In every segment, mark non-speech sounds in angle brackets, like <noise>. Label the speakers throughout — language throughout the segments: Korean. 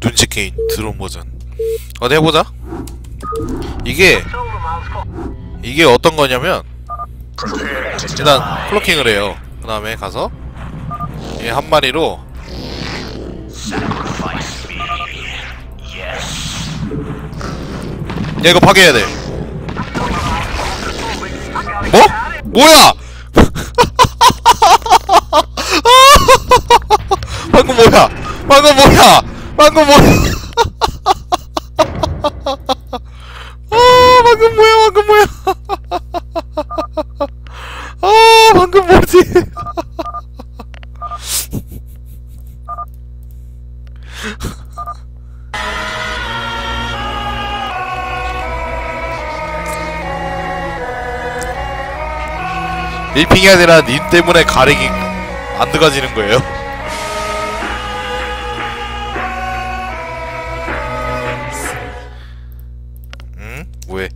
Speaker 1: 눈치 게임 드론 버전 어디 해보자 이게 이게 어떤 거냐면 일단 클로킹을 해요 그 다음에 가서 이한 마리로 야 이거 파괴해야 돼 뭐? 뭐야? 방금 뭐야? 방금 뭐야? 방금 뭐야? 아 <laughs> 방금 뭐야? 방금 뭐야? 아 <laughs> 방금 뭐지? 일핑이 아니라 님 때문에 가랭이 안 들어가지는 거예요. 응? 왜?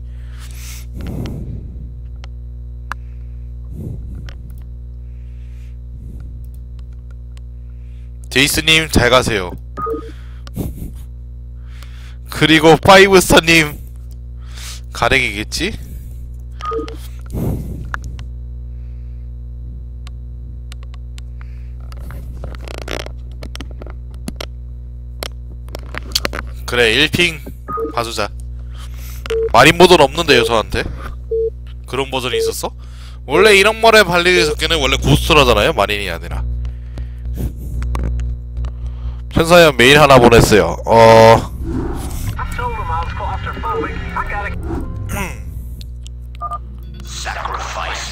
Speaker 1: 제이스님 잘 가세요. 그리고 파이브스타님 가랭이겠지? 그래 1핑 봐주자 마린 버전 없는데요 저한테? 그런 버전이 있었어? 원래 이런 말에 발리기 섞기는 원래 고스트라잖아요 마린이 아니라. 편사연 메일 하나 보냈어요. 어...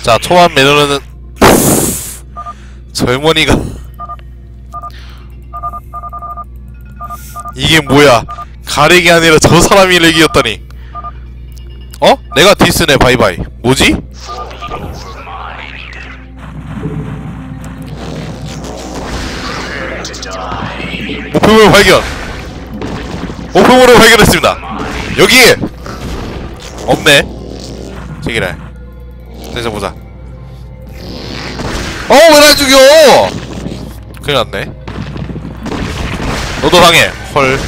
Speaker 1: 자 초반 매너는 젊은이가 이게 뭐야? 가렉이 아니라 저 사람이 렉이었다니 어? 내가 디스네 바이바이 뭐지? 목표물 발견 목표물을 발견했습니다 여기에 없네 제기라 대자 보자 어, 왜날 죽여! 큰일 났네. 너도 당해. 헐.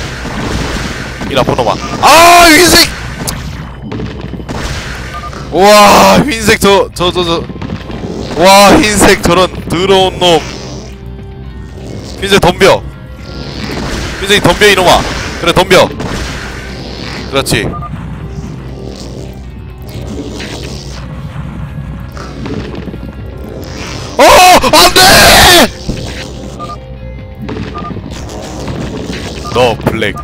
Speaker 1: 이 나쁜 놈아. 아, 흰색! 우 와, 흰색 저, 저, 저, 저. 와, 흰색 저런 더러운 놈. 흰색 덤벼. 흰색 덤벼, 이놈아. 그래, 덤벼. 그렇지. 어! 안 돼! 너 블랙.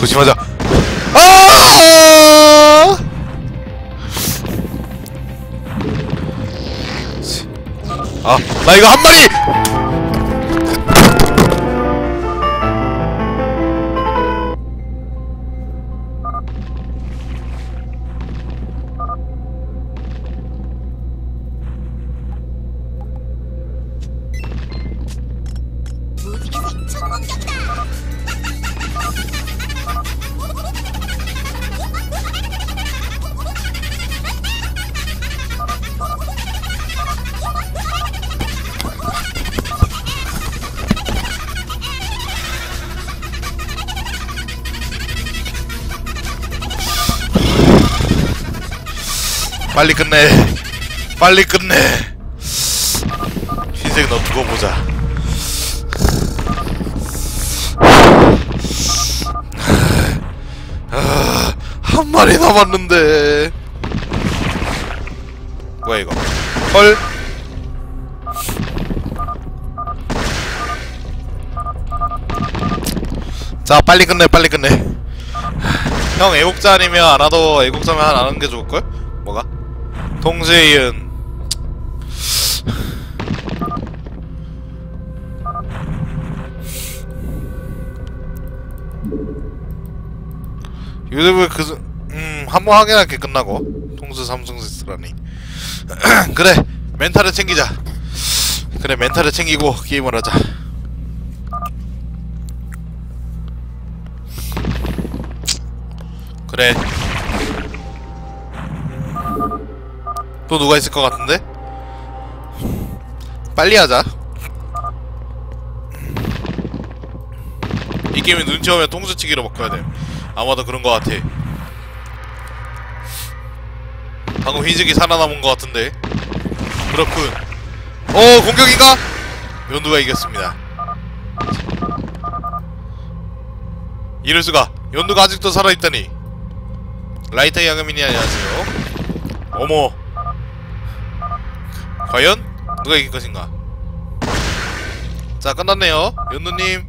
Speaker 1: 조심하자. 아! 아, 나 이거 한 마리! 빨리 끝내. 빨리 끝내. 흰색 너 두고 보자. 아, 한 마리 남았는데. 뭐야 이거? 헐. 자 빨리 끝내 빨리 끝내. 형 애국자 아니면 안 와도 애국자면 안 하는 게 좋을걸? 뭐가? 동세이은 유튜브 그, 음, 한번 확인할게 끝나고. 통수 삼성 세스라니. <clears throat> 그래, 멘탈을 챙기자. 그래, 멘탈을 챙기고 게임을 하자. 그래. 또 누가 있을 것 같은데? 빨리 하자. 이 게임은 눈치 오면 통수치기로 바꿔야 돼. 아마도 그런 것 같아. 방금 휘직이 살아남은 것 같은데. 그렇군. 오 공격인가? 연두가 이겼습니다. 이럴 수가. 연두가 아직도 살아있다니. 라이터 야금이니 안녕하세요. 어머. 과연 누가 이길 것인가? 자 끝났네요. 연두님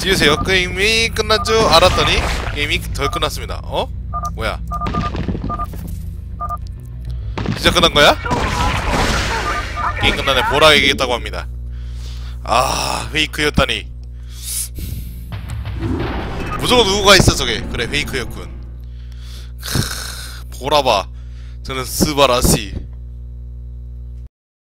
Speaker 1: 지으세요. 게임이 끝난 줄 알았더니 게임이 덜 끝났습니다. 어? 뭐야? 진짜 끝난 거야? 게임 끝나네. 보라 얘기했다고 합니다. 아 페이크였다니. 무조건 누구가 있어 저게. 그래 페이크였군. 크, 보라봐. 저는 스바라시.